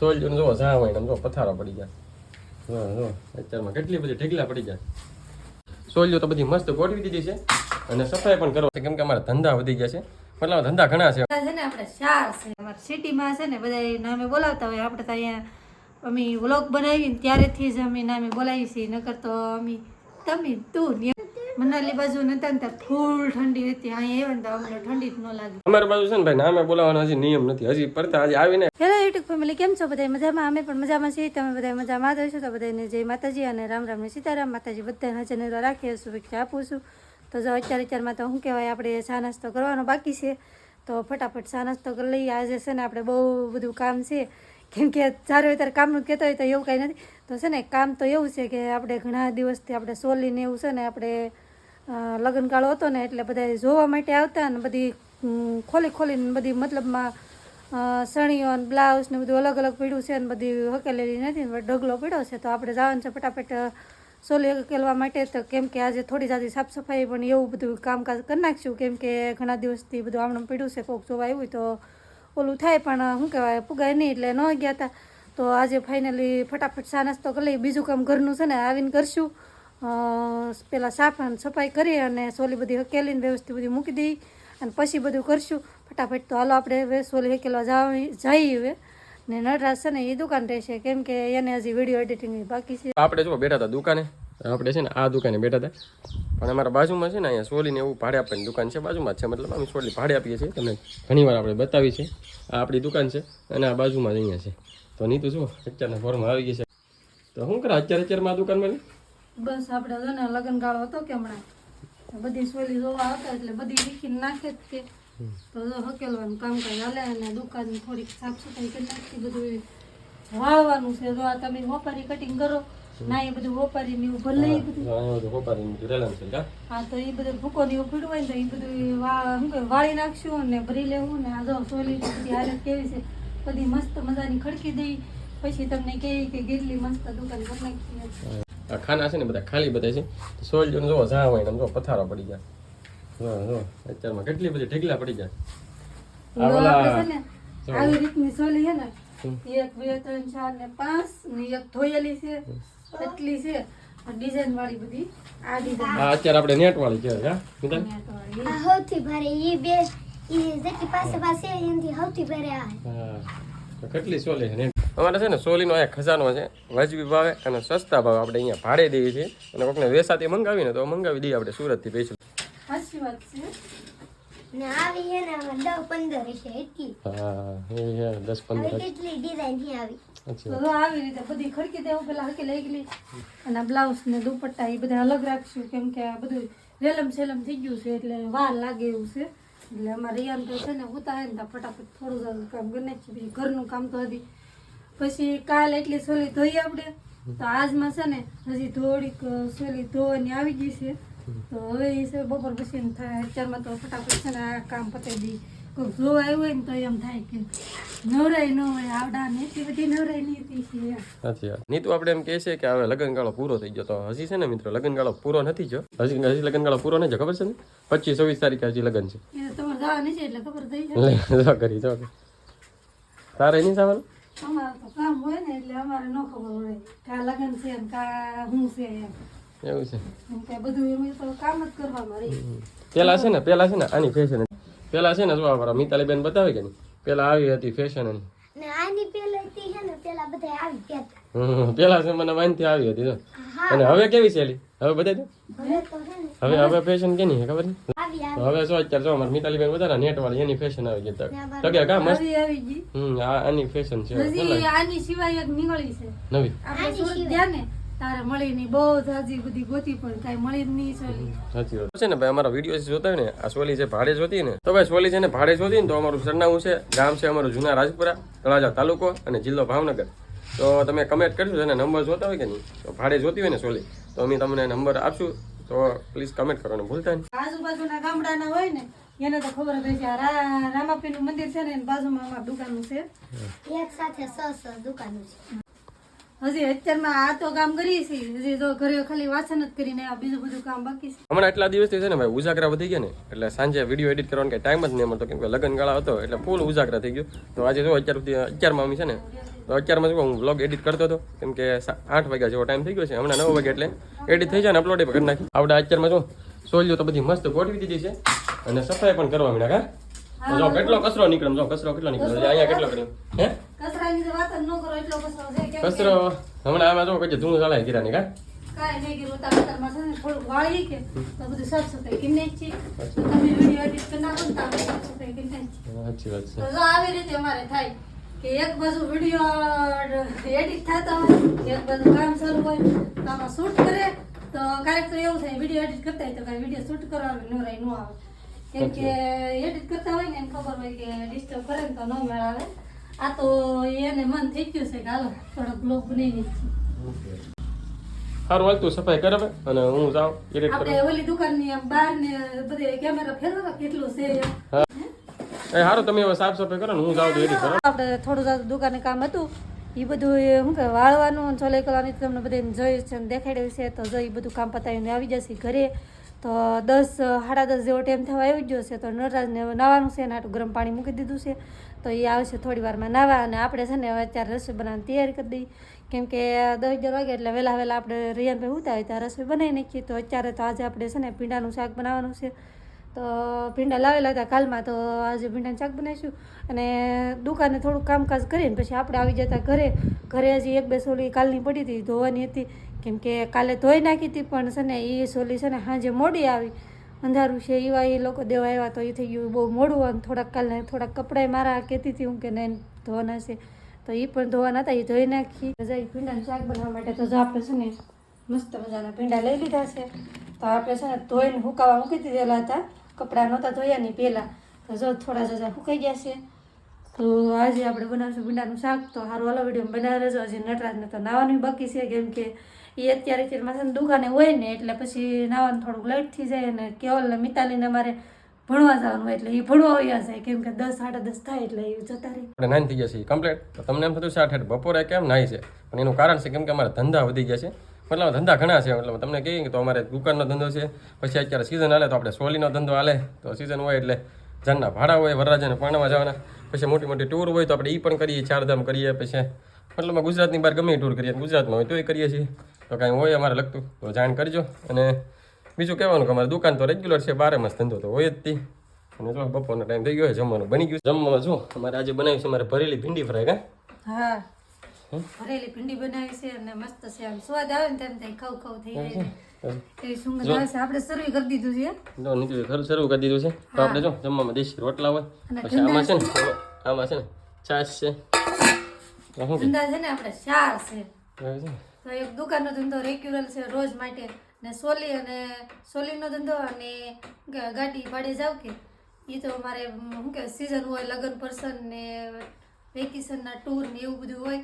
સોલ જોને જો ઝા હોય જો પથારો પડી જાય જો જો અત્યારમાં કેટલી બધી ઢીકલા પડી જાય સોલ્યો તો બધી મસ્ત ગોઠવી દીધી છે અને સફાઈ પણ કરો કેમ કે અમારા ધંધા વધી ગયા છે. મતલબ ધંધા ઘણા છે. છે ને આપણે ચાર છે, અમારા સિટીમાં છે ને બધા નામે બોલાવતા હોય. આપણે તો અહીંયા અમે વ્લોગ બનાવીને ત્યારેથી જ અમે નામે બોલાવીએ છીએ. નકર તો અમે તમે તું મનાલી બાજુ નતા ને ત્યાં ફૂલ ઠંડી હતી. અહીંયા આવ્યા ને તો અમને ઠંડી જ ન લાગી. અમારી બાજુ છે ને ભાઈ નામે બોલાવવાનો હજી નિયમ નથી. હજી પડતા હજી આવીને હેલો યુટ્યુબ ફેમિલી કેમ છો બધા મજામાં? અમે પણ મજામાં છીએ. તમે બધા મજામાં જ હશો? તો બધાને જય માતાજી અને રામ રામ સીતારામ. માતાજી બધાને જનેરો રાખીએ શુભેચ્છા આપું છું. તો જો અત્યારે અત્યારમાં તો શું કહેવાય આપણે ચા નાસ્તો કરવાનો બાકી છે. તો ફટાફટ ચા નાસ્તો કરી લઈએ. આજે છે ને આપણે બહુ બધું કામ છે. કેમ કે સારું હોય ત્યારે કામનું કહેતો હોય તો એવું કાંઈ નથી. તો છે ને કામ તો એવું છે કે આપણે ઘણા દિવસથી આપણે સોલીને એવું છે ને આપણે અ, લગ્નગાળો હતો ને એટલે બધા જોવા માટે આવતા ને બધી ખોલી ખોલીને બધી મતલબમાં સણીઓ ને બ્લાઉઝ ને બધું અલગ અલગ પીડ્યું છે ને બધી હકેલેલી નથી ને ઢગલો પીડ્યો છે. તો આપણે જવાનું છે ફટાફટ સોલી હકેલવા માટે. તો કેમ કે આજે થોડી જાજી સાફ સફાઈ પણ એવું બધું કામકાજ કરી નાખશું કેમ કે ઘણા દિવસથી બધું આમણું પીડ્યું છે કોક જોવા આવ્યું તો ઓલું થાય પણ શું કહેવાય પુગાય નહીં એટલે ન ગયા હતા તો આજે ફાઇનલી ફટાફટ સા નાસ્તો કરી લઈ બીજું કામ ઘરનું છે ને આવીને કરશું. પેલા સાફ સફાઈ કરી અને સોલી બધી હકેલીને વ્યવસ્થિત બધી મૂકી દઈ અને પછી બધું કરશું. ફટાફટ તો હાલો આપણે હવે સોલી હકેલવા જાવ, જઈએ હવે. ને નટરાજ છે ને એ દુકાન રહેશે કેમ કે એને હજી વીડિયો એડિટિંગ બાકી છે. આપણે જો બેઠા હતા દુકાને. આપણે છે ને આ દુકાને બેઠા હતા. પણ અમારા બાજુમાં છે ને અહીંયા સોલીને એવું ભાડે આપવાની દુકાન છે, બાજુમાં છે. મતલબ અમે સોલી ભાડે આપીએ છીએ. તમને ઘણીવાર આપણે બતાવી છે આ આપણી દુકાન છે અને આ બાજુમાં જ અહીંયા છે. તો નીતુ શું અત્યારના ફોર્મમાં આવી ગઈ છે. તો શું કરે અત્યારે અત્યારમાં આ દુકાનમાં બસ આપણે જો ને લગ્ન ગાળો હતો કે હમણાં. બધી સોલી જોવા આવતા એટલે બધી લીખીને નાખે જ તે તો જો હકેલવાનું કામકાજ હાલે અને દુકાન થોડીક સાફ સફાઈ કરી નાખી બધું વાળવાનું છે. જો આ તમે વોપારી કટિંગ કરો ના એ બધું વોપારી ને એવું ભલે એ બધું. છે હા તો એ બધું ભૂકો ને એવું ને તો એ બધું શું વાળી નાખશું ને ભરી લેવું ને આ જો સોલી બધી હાલત કેવી છે. બધી મસ્ત મજાની ખડકી દઈ. પછી તમને કહે કે ગીરલી મસ્ત દુકાન કરી નાખી આ ખાના છે ને બધા ખાલી બધા છે. સોલ જોને જો ઝા હોય ને જો પથારો પડી જાય જો જો અત્યારમાં કેટલી બધી ઢેગલા પડી આ ઓલા આવી રીતની સોલી છે ને એક બે ત્રણ ચાર ને પાંચ ને એક ધોયેલી છે એટલી છે. ડિઝાઇન વાળી બધી આ ડિઝાઇન આ અત્યારે આપણે નેટ વાળી કહેવાય હા મિતાલ? આ સૌથી ભારે ઈ બે ઈ જેટલી પાસે પાસે સૌથી ભારે આ. હા કેટલી સોલી છે અમારે છે ને સોલીનો એક ખજાનો છે વાજબી ભાવે અને સસ્તા ભાવે આપણે અહીંયા ભાડે દઈએ છીએ. અને કોકને વેસાથી મંગાવીને તો મંગાવી દઈએ આપણે સુરતથી પૈસા. છે. છે દુપટ્ટા એ બધા અલગ રાખશું કેમ કે આ બધું રેલમ સેલમ થઈ ગયું છે એટલે વાર લાગે એવું છે. એટલે અમારે રિયાન તો છે ને ઉતારે ને ફટાફટ થોડું કામ કરી નાખીએ ઘરનું કામ તો હજી પછી કાલ એટલી સોલી ધોઈ આપણે તો આજમાં છે ને હજી થોડીક સોલી ધોવાની આવી ગઈ છે. તો હવે એ છે બપોર પછી એમ થાય અત્યારમાં તો ફટાફટ છે ને આ કામ પતાવી દઈ. કોઈક જોવા આવ્યું હોય ને તો એમ થાય કે નવરાય ન હોય આવડા ને એટલી બધી નવરાય નહીં હતી છે સાચી વાત. નીતુ આપણે એમ કહે છે કે હવે લગ્નગાળો પૂરો થઈ ગયો. તો હજી છે ને મિત્રો લગ્નગાળો પૂરો નથી જો હજી હજી લગ્નગાળો પૂરો નહીં છે ખબર છે ને? પચીસ છવ્વીસ તારીખે હજી લગ્ન છે. તમારે જવાની છે એટલે ખબર થઈ જાય. જો કરી જો તારે નહીં સાવાનું અમારે તો કામ હોય ને એટલે અમારે ન ખબર હોય કા લગ્ન છે ને કા શું છે એવું છે કે બધું એમ તો કામ જ કરવામાં રહી પેલા છે ને પેલા છે ને આની ફેશન પેલા છે ને જો આ મિતાલી બેન બતાવે કે નહીં પેલા આવી હતી ફેશન એની ને આની પેલા થી હે ને પેલા બધા આવી ગયા હમ, પેલા છે મને વાનથી આવી હતી અને હવે કેવી છે હવે બધા હવે હવે હવે ફેશન કેની ખબર છે તો હવે શું અત્યારે જો અમારે મિતાલી બેન બધા નેટ વાળી એની ફેશન આવી ગઈ તક. તો કે કા મસ્ત આવી આવી ગઈ. હમ આ આની ફેશન છે હજી આની સિવાય એક નીકળી છે. નવી. આપણે સુરત ગયા ને તારે મળી નહીં બહુ જાજી બધી ગોતી પણ કાંઈ મળી જ નહીં સોલી. સાચી વાત. છે ને ભાઈ અમારા વીડિયો જોતા હોય ને આ સોલી છે ભાડે જોતી ને. તો ભાઈ સોલી છે ને ભાડે જોતી ને તો અમારું સરનામું છે ગામ છે અમારું જૂના રાજપુરા તળાજા તાલુકો અને જિલ્લો ભાવનગર. તો તમે કમેન્ટ કરજો અને નંબર જોતા હોય કે નહીં. તો ભાડે જોતી હોય ને સોલી. તો અમે તમને નંબર આપશું. તો પ્લીઝ કમેન્ટ કરવાનું ભૂલતા નહીં. આજુબાજુના ગામડાના હોય ને એને તો ખબર જ હોય છે રામાપી નું મંદિર છે ને એની બાજુમાં અમારા દુકાનનું છે. એક સાથે સ સ દુકાનો છે. હજી અત્યારમાં આ તો કામ કરીએ છીએ. હજી તો ઘરે ખાલી વાસણ જ કરીને આ બીજું બધું કામ બાકી છે. હમણાં એટલા દિવસથી છે ને ભાઈ ઉજાગરા વધી ગયા ને એટલે સાંજે વીડિયો એડિટ કરવાનો કઈ ટાઈમ જ નહીં મળતો કેમ કે લગ્ન ગાળા હતો એટલે ફૂલ ઉજાગરા થઈ ગયો. તો આજે જો અત્યાર સુધી અત્યારમાં અમે છે ને તો અત્યારમાં શું હું બ્લોગ એડિટ કરતો હતો. કેમ કે આઠ વાગ્યા જેવો ટાઈમ થઈ ગયો છે. હમણાં નવ વાગે એટલે એડિટ થઈ જાય ને અપલોડ કરી નાખી. આપણે અત્યારમાં શું સોલ્યો તો બધી મસ્ત ગોઠવી દીધી છે. અને સફાઈ પણ કરવા માંડ્યા કા જો કેટલો કચરો નીકળે જો કચરો કેટલો નીકળે અહીંયા કેટલો કર્યો? હે? કચરો હમણાં આમાં જો કઈ ધૂળ ચાલે ગીરાની કા કાંઈ નહીં કર્યું તાર છે ને થોડુંક વાળીએ કે તો બધું સાફ સફાઈ કરી નાખીએ. તમે વીડિયો એડિટ કરી નાખો ને તો આપણે સાફ સફાઈ કરી નાખીએ. સાચી વાત છે. જો આવી રીતે અમારે થાય. કે એક બાજુ વીડિયો એડિટ થતા હોય એક બાજુ કામ શરૂ હોય તો આમાં શૂટ કરે તો ક્યારેક તો એવું થાય વીડિયો એડિટ કરતા હોય તો કાંઈ વીડિયો શૂટ કરવાનું રહે ન આવે. કેમ કે એડિટ કરતા હોય ને એમ ખબર હોય કે ડિસ્ટર્બ કરે ને તો ન મેળ આવે. આ તો એને મન થઈ ગયું છે કે હાલો થોડોક બ્લોગ બનાવી નાખીએ સારું હાલતું સફાઈ કરે અને હું જાઉં એડિટ આપણે ઓલી દુકાનની આમ બહાર ને બધે કેમેરા ફેરવા કેટલું છે. હા? એ હારો, તમે હવે સાફ સફાઈ કરો ને, હું જાઉં તો એડી કરો આપણે થોડું જાતું દુકાને કામ હતું. એ બધું શું કે વાળવાનું ચોલે કરવાની તમને બધાને જોયું છે અને દેખાડ્યું છે. તો જો એ બધું કામ પતાવીને આવી જશે ઘરે. તો દસ, સાડા દસ જેવો ટાઈમ થવા આવી ગયો છે. તો નટરાજને નાવાનું છે એના હાટું ગરમ પાણી મૂકી દીધું છે. તો એ આવશે થોડી વારમાં નાવા અને આપણે છે ને હવે અત્યારે રસોઈ બનાવવાની તૈયારી કરી દઈએ કેમ કે દસ અગિયાર વાગે એટલે વહેલા વહેલા આપણે રિયાનભાઈ ઉતા હોય ત્યાં રસોઈ બનાવી નાખીએ. તો અત્યારે તો આજે આપણે છે ને પીંડાનું શાક બનાવવાનું છે. તો ભીંડા લાવેલા હતા કાલમાં, તો આજે ભીંડાનું શાક બનાવીશું. અને દુકાને થોડુંક કામકાજ કરીને પછી આપણે આવી જતા ઘરે ઘરે હજી એક બે સોલી કાલની પડી હતી, ધોવાની હતી. કેમ કે કાલે ધોઈ નાખી હતી, પણ છે ને એ સોલી છે ને સાંજે મોડી આવી. અંધારું છે એવા એ લોકો દેવા આવ્યા તો એ થઈ ગયું બહુ મોડું અને થોડાક કાલને થોડાક કપડાં મારા કહેતી હતી હું કે નહીં, ધોવાના છે. તો એ પણ ધોવાના હતા એ ધોઈ નાખી. જઈ ભીંડાનું શાક બનાવવા માટે તો જો આપણે છે ને મસ્ત મજાના ભીંડા લઈ લીધા છે. તો આપણે છે ને ધોઈને હુકાવા મૂકી દીધેલા હતા. કપડાં નહોતા ધોયા નહીં પહેલાં. તો જો થોડા જજા સુકાઈ ગયા છે. તો આજે આપણે બનાવશું ભીંડાનું શાક. તો સારું હાલો વીડિયો બનાવી રહેજો. હજી નટરાજને તો નાવાનું બાકી છે, કેમ કે એ અત્યારે અત્યારમાં છે દુકાને હોય ને, એટલે પછી નાવાનું થોડુંક લેટ થઈ જાય અને કેવલ ને મિતાલીને અમારે ભણવા જવાનું હોય એટલે એ ભણવા આવ્યા જાય. કેમ કે દસ, સાડા દસ થાય એટલે એ જતા રહે. આપણે નાઈન થઈ ગયા છે કમ્પ્લીટ તમને એમ થતું છે આઠ બપોરે કેમ નાઈ છે? પણ એનું કારણ છે, કેમ કે અમારા ધંધા વધી ગયા છે. મતલબ ધંધા ઘણા છે મતલબ તમને કહીએ કે તો અમારે દુકાનનો ધંધો છે. પછી અત્યારે સિઝન હાલે તો આપણે સોલીનો ધંધો હાલે. તો સિઝન હોય એટલે જાનના ભાડા હોય વરરાજાને પાણામાં જવાના. પછી મોટી મોટી ટૂર હોય તો આપણે એ પણ કરીએ, ચારધામ કરીએ, પછી મતલબ ગુજરાતની બહાર ગમે ટૂર કરીએ. ગુજરાતમાં હોય તોય કરીએ છીએ. તો કાંઈ હોય અમારે લગતું, તો જાણ કરજો. અને બીજું કહેવાનું કે અમારી દુકાન તો રેગ્યુલર છે, બારે માસ ધંધો તો હોય જ તે. અને જો બપોરનો ટાઈમ થઈ ગયો હોય જમવાનું બની ગયું. જમવામાં જો અમારે આજે બનાવ્યું છે, અમારે ભરેલી ભીંડી ફ્રાય કા? હા. ભરેલી ભીંડી બનાવી છે અને મસ્ત છે. આમ સ્વાદ આવે ને તેમ થાય ખવ ખવ થઈ જાય. એ સુગંધ આવે છે. આપણે સર્વ કરી દીધું છે જો નીચે ઘર સર્વ કરી દીધું છે. તો આપણે જો જમવામાં દેશી રોટલા હોય. પછી આમાં છે ને આમાં છે ને છાશ છે. ધંધા છે? ને આપણે ચાર છે. તો એક દુકાનનો ધંધો રેગ્યુલર છે રોજ માટે. ને સોલી અને સોલીનો ધંધો અને ગાડી ભાડે જાવ કે એ તો અમારે શું કે સિઝન હોય લગ્ન પર્સન ને વેકેશનના ટૂર ને એવું બધું હોય.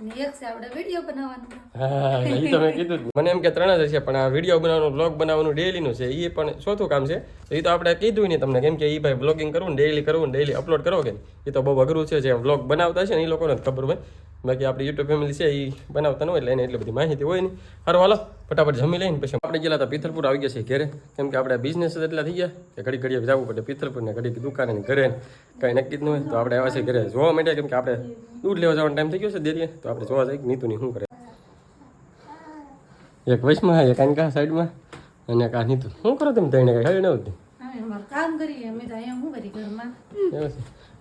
અને એક છે આપણે વીડિયો બનાવવાનું. હા એ તો કીધું મને એમ કે ત્રણ જ છે પણ આ વીડિયો બનાવવાનું બ્લોગ બનાવવાનું ડેલીનું છે એ પણ ચોથું કામ છે. એ તો આપણે કીધું ને તમને, કેમ કે ભાઈ બ્લોગિંગ કરવું ડેલી કરવું ડેલી અપલોડ કરો કે એ તો બહુ અઘરું છે જે બ્લોગ બનાવતા છે ને એ લોકોને ખબર હોય. બાકી આપણી યુટ્યુબ ફેમિલી છે એ બનાવતા ન હોય એટલે એને એટલી બધી માહિતી હોય નહીં. સારું, હાલો. ફટાફટ જમી લઈને પછી આપણે ગયેલા હતા પિથલપુર આવી ગયા છે ઘરે. કેમ કે આપણે બિઝનેસ જ એટલા થઈ ગયા કે ઘડી ઘડીએ જવું પડે પિથલપુર ને ઘડી દુકાને ઘરે ને. કાંઈ નક્કી જ ન હોય. તો આપણે આવ્યા છે ઘરે જોવા માટે. કેમ કે આપણે દૂધ લેવા જવાનો ટાઈમ થઈ ગયો છે દેરીએ. તો આપણે જોવા જઈએ કે નીતુની શું કરે. એક વચમાં એક આનકા સાઈડમાં અને આ નીતુ. શું કરો તમે તઈને કઈ? નહોતી અમે કામ કરીએ. અમે તો અહીંયા શું કરી ઘરમાં? એવું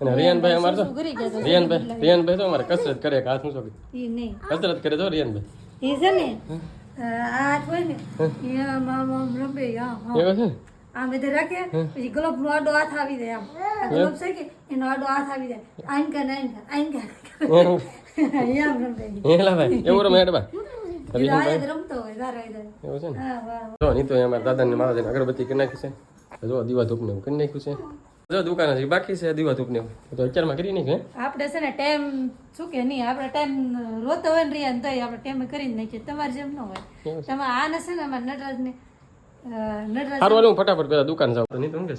અને રિયાનભાઈ અમારે તો? રિયાનભાઈ રિયાનભાઈ તો અમારે કસરત કરે કે હાથ શું શું કસરત કરે તો રિયાનભાઈ. એ છે ને? આ હોય ને એ આમ રમે આમ આમ. આમ રાખે પછી ગ્લોબ નો આડો હાથ આવી જાય આમ. આ ગ્લોબ છે કે એનો આડો હાથ આવી જાય. આઈન આઈન કર આઈન એલા ભાઈ એવું રમે એ રમતો હોય દારા દારા એવું છે ને? હા વાહ જો નહીં તો અમારા દાદાને મારા અગરબત્તી કરી નાખી છે. જો દીવા ધૂપ ને કરી નાખ્યું છે. જો દુકાન છે બાકી છે દીવા ધૂપ ને તો અત્યારમાં કરી નહીં આપણે છે ને ટાઈમ શું કે નહીં આપણે ટાઈમ રોતો હોય ને રિયા તોય આપણે ટાઈમ કરી નાખીએ. તમારે જેમ ન હોય. તમારે આને છે ને અમારે નટરાજ ને નટરાજ સારું હું ફટાફટ પેલા દુકાન જાઉં. નહીં તો શું કે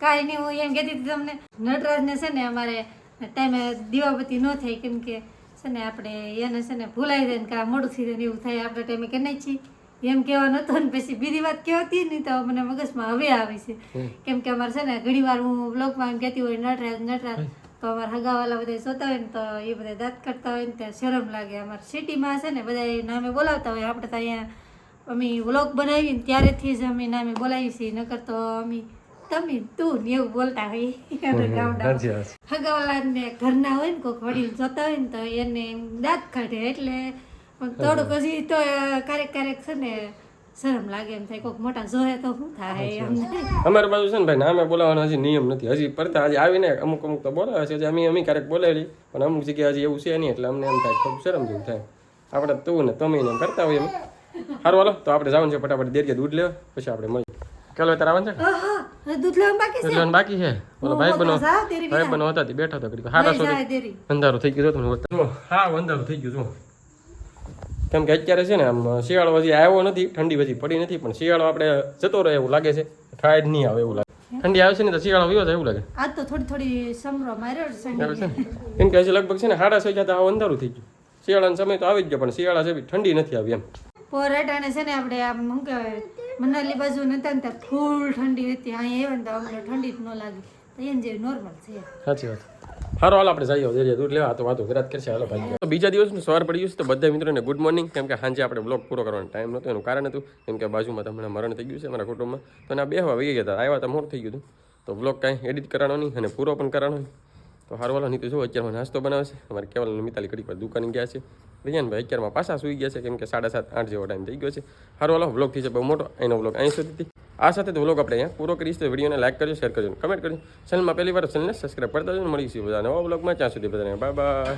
કાંઈ નહીં હું એમ કહેતી હતી તમને નટરાજ ને છે ને અમારે ટાઈમે દીવાબત્તી ન થાય કેમ કે છે ને આપણે એને છે ને ભૂલાઈ જાય ને કાં આ મોડું થઈ જાય ને એવું થાય આપણે ટાઈમે કે નહીં નાખીએ. એમ કહેવાનું હતું ને પછી બીજી વાત કહેવાતી ને તો મને મગજમાં હવે આવે છે. કેમ કે અમારે છે ને ઘણી વાર હું બ્લોગમાં એમ કહેતી હોય નટરાજ નટરાજ તો અમારા હગાવાલા બધા જોતા હોય ને તો એ બધા દાંત કરતા હોય ને ત્યાં શરમ લાગે. અમારા સિટીમાં છે ને બધા નામે બોલાવતા હોય. આપણે તો અહીંયા અમે વ્લોગ બનાવીને ત્યારેથી જ અમે નામે બોલાવીએ છીએ. નકર તો અમે તમે તું ને એવું બોલતા હોય. હગાવાલા. ઘરના હોય ને કોઈક વડીલ જોતા હોય ને તો એને દાંત કાઢે એટલે થોડુંક પછી તો ક્યારેક ક્યારેક છે ને શરમ લાગે એમ થાય કોઈક મોટા જોયે તો શું થાય અમારી બાજુ છે ને ભાઈ નામે બોલાવવાનો હજી નિયમ નથી. હજી પડતા હજી આવીને અમુક અમુક તો બોલાવે છે. અમે અમે ક્યારેક બોલાવી પણ અમુક જગ્યાએ હજી એવું છે નહીં એટલે અમને એમ થાય ખૂબ શરમ જેવું થાય. આપણે તું ને તમે એમ કરતા હોય એમ. સારું હાલો તો આપણે જવાનું છે ફટાફટ. દેરીએ દૂધ લેવા પછી આપણે મળીએ. ચાલો તારા આવવાનું છે? દૂધ લેવાનું બાકી છે? એટલે બાકી છે? બોલો ભાઈ બનો ભાઈ બનો હતા તે બેઠા હતા ઘડીક. હારા અંધારું થઈ ગયો હતું હા અંધારો થઈ ગયો છું કેમ કે અત્યારે છે ને આમ શિયાળો હજી આવ્યો નથી ઠંડી હજી પડી નથી પણ શિયાળો આપણે જતો રહે એવું લાગે છે. થાય નહીં આવે એવું લાગે. ઠંડી આવે છે ને તો શિયાળો વિયો એવું લાગે. આ તો થોડી થોડી સમરો માર્યો છે? કેમ કે હજી લગભગ છે ને સાડા છ આવું અંધારું થઈ ગયું. શિયાળાનો સમય તો આવી જ ગયો પણ શિયાળા જેવી ઠંડી નથી આવી એમ. પોરાટાને છે ને આપણે આમ શું કહેવાય મનાલી બાજુ નતા ને ત્યાં ફૂલ ઠંડી હતી અહીંયા આવે ને તો અમને ઠંડી જ ન લાગી. તો એને જેવી નોર્મલ છે. સાચી વાત. સારું હાલ, આપણે જઈએ જઈએ, દૂધ લેવા. તો વાતો વિરાટ કરશે. હાલો, ભાઈ. તો બીજા દિવસનું સવાર પડી છે, તો બધા મિત્રોને ગુડ મોર્નિંગ કેમ કે સાંજે આપણે બ્લોગ પૂરો કરવાનો ટાઈમ નહોતો, એનું કારણ હતું, કેમ કે બાજુમાં તમને મરણ થઈ ગયું છે અમારા કુટુંબમાં. તો એના બે હવા વહી ગયા હતા, આવ્યા તો મોર થઈ ગયું હતું. તો બ્લોગ કાંઈ એડિટ કરવાનો નહીં અને પૂરો પણ કરવાનો નહીં. તો હારવાલો વાલો નહીં તો જો અત્યારમાં નાસ્તો બનાવે છે. અમારે કેવલ મિતાલી ઘડી પર દુકાને ગયા છે. રિયાનભાઈ અત્યારમાં પાછા સુઈ ગયા છે, કેમ કે સાડા સાત, આઠ જેવો ટાઈમ થઈ ગયો છે. હારવાલો વાલો બ્લોગ થઈ છે બહુ મોટો, એનો બ્લોગ અહીં સુધી આ સાથે તો બ્લોગ આપણે અહીંયા પૂરો કરીશ. તો વિડીયોને લાઈક કરજો શેર કરજો કમેન્ટ કરજો. ચેનલમાં પહેલી વાર ચેનલને સબસ્ક્રાઈબ કરતા જજો. મળીશું બધા નવા બ્લોગમાં ત્યાં સુધી બધાને બાય બાય